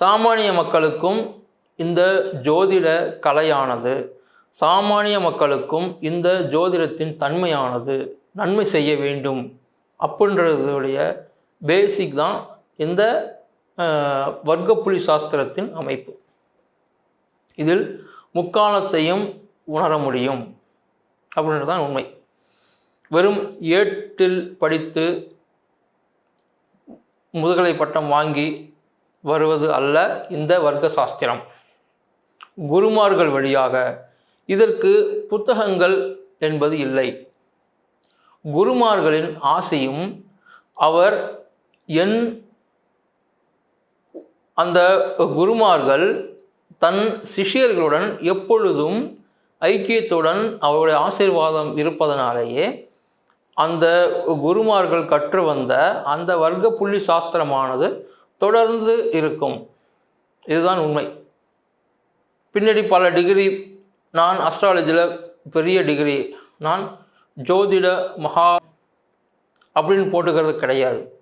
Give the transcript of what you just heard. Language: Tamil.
சாமானிய மக்களுக்கும் இந்த ஜோதிட கலையானது. சாமானிய மக்களுக்கும் இந்த ஜோதிடத்தின் தன்மையானது. நன்மை செய்ய வேண்டும். அப்படின்றதுடைய பேசிக் தான் இந்த வர்க்கப்புலி சாஸ்திரத்தின் அமைப்பு. இதில் முக்காலத்தையும் உணர முடியும். அப்படின்றது தான் உண்மை. வெறும் ஏட்டில் படித்து முதுகலை பட்டம் வாங்கி வருவது அல்ல இந்த வர்க்க சாஸ்திரம் குருமார்கள் வழியாக இதற்கு புத்தகங்கள் என்பது இல்லை. குருமார்களின் ஆசையும் அவர் என் அந்த குருமார்கள் தன் சிஷ்யர்களுடன் எப்பொழுதும் ஐக்கியத்துடன் அவருடைய ஆசீர்வாதம் இருப்பதனாலேயே அந்த குருமார்கள் கற்று வந்த அந்த வர்க்க புள்ளி சாஸ்திரமானது தொடர்ந்து இருக்கும். இதுதான் உண்மை. பின்னாடி பல டிகிரி நான் அஸ்ட்ராலஜியில் பெரிய டிகிரி நான் ஜோதிட மகா அப்படின்னு போட்டுக்கிறது கிடையாது.